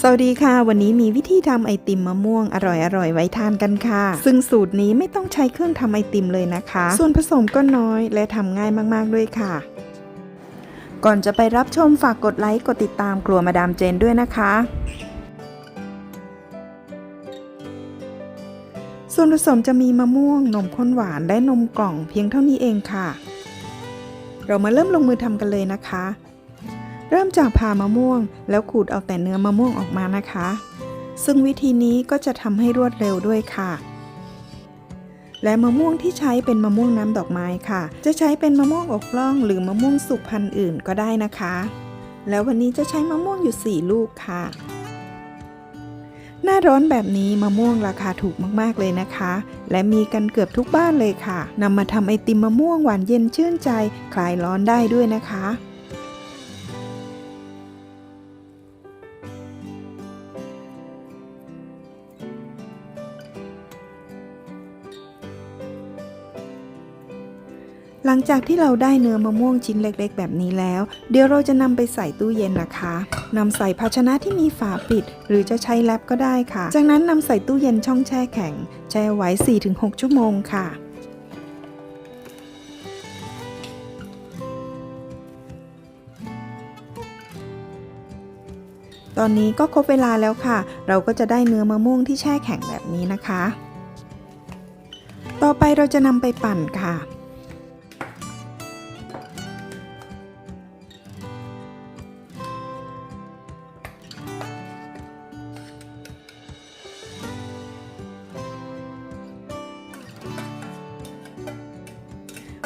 สวัสดีค่ะ วันนี้มีวิธีทำไอติมมะม่วงอร่อยๆไว้ทานกันค่ะ ซึ่งสูตรนี้ไม่ต้องใช้เครื่องทำไอติมเลยนะคะ ส่วนผสมก็น้อยและทำง่ายมากๆด้วยค่ะ ก่อนจะไปรับชมฝากกดไลค์กดติดตามครัวมาดามเจนด้วยนะคะ ส่วนผสมจะมีมะม่วง นมข้นหวานและนมกล่องเพียงเท่านี้เองค่ะ เรามาเริ่มลงมือทำกันเลยนะคะ เริ่มจากผ่ามะม่วง แล้วขูดเอาแต่เนื้อมะม่วงออกมานะคะ ซึ่งวิธีนี้ก็จะทำให้รวดเร็วด้วยค่ะ และมะม่วงที่ใช้เป็นมะม่วงน้ำดอกไม้ค่ะ จะใช้เป็นมะม่วงอกล่อง หรือมะม่วงสุกพันธุ์อื่นก็ได้นะคะ แล้ววันนี้จะใช้มะม่วงอยู่ 4 ลูกค่ะ หน้าร้อนแบบนี้มะม่วงราคาถูกมากๆเลยนะคะ และมีกันเกือบทุกบ้านเลยค่ะนำมาทำไอติมมะม่วงหวานเย็นชื่นใจ คลายร้อนได้ด้วยนะคะ หลังจากที่เราได้เนื้อมะม่วงชิ้นเล็กๆ แบบนี้แล้ว เดี๋ยวเราจะนำไปใส่ตู้เย็นนะคะนำใส่ภาชนะที่มีฝาปิด หรือจะใช้แรปก็ได้ค่ะ จากนั้นนำใส่ตู้เย็นช่องแช่แข็ง แช่ไว้ 4-6 ชั่วโมงค่ะตอนนี้ก็ครบเวลาแล้วค่ะ เราก็จะได้เนื้อมะม่วงที่แช่แข็งแบบนี้นะคะ ต่อไปเราจะนำไปปั่นค่ะ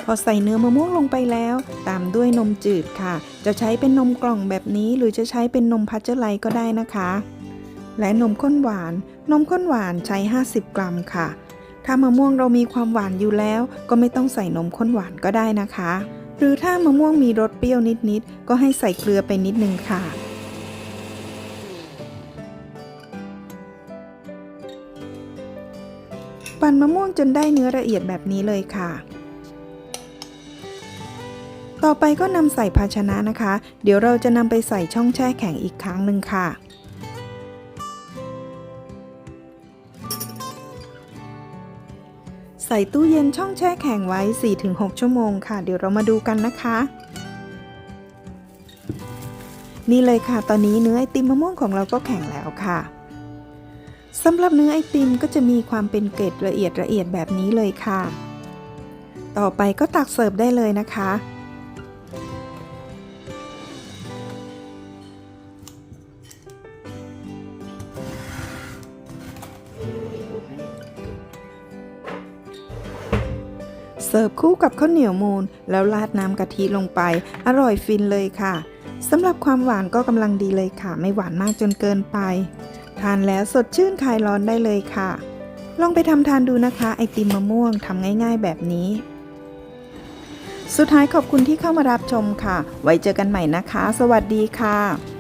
พอใส่เนื้อมะม่วงลงไปแล้ว ตามด้วยนมจืดค่ะ จะใช้เป็นนมกล่องแบบนี้ หรือจะใช้เป็นนมพัชเจอร์ไลท์ก็ได้นะคะ และนมข้นหวาน นมข้นหวานใช้ 50 กรัมค่ะ ถ้ามะม่วงเรามีความหวานอยู่แล้ว ก็ไม่ต้องใส่นมข้นหวานก็ได้นะคะ หรือถ้ามะม่วงมีรสเปรี้ยวนิดๆก็ให้ใส่เกลือไปนิดนึงค่ะปั่นมะม่วงจนได้เนื้อละเอียดแบบนี้เลยค่ะ ต่อไปก็นำใส่ภาชนะนะคะ เดี๋ยวเราจะนำไปใส่ช่องแช่แข็งอีกครั้งหนึ่งค่ะใส่ตู้เย็นช่องแช่แข็งไว้ 4-6 ชั่วโมงค่ะ เดี๋ยวเรามาดูกันนะคะ นี่เลยค่ะ ตอนนี้เนื้อไอติมมะม่วงของเราก็แข็งแล้วค่ะสำหรับเนื้อไอติมก็จะมีความเป็นเกล็ดละเอียดละเอียดแบบนี้เลยค่ะ ต่อไปก็ตักเสิร์ฟได้เลยนะคะ เสิร์ฟคู่กับข้าวเหนียวมูนแล้วราดน้ำกะทิลงไป อร่อยฟินเลยค่ะสำหรับความหวานก็กำลังดีเลยค่ะ ไม่หวานมากจนเกินไป ทานแล้วสดชื่นคลายร้อนได้เลยค่ะ ลองไปทำทานดูนะคะ ไอติมมะม่วงทำง่าย ๆ แบบนี้ สุดท้ายขอบคุณที่เข้ามารับชมค่ะ ไว้เจอกันใหม่นะคะ สวัสดีค่ะ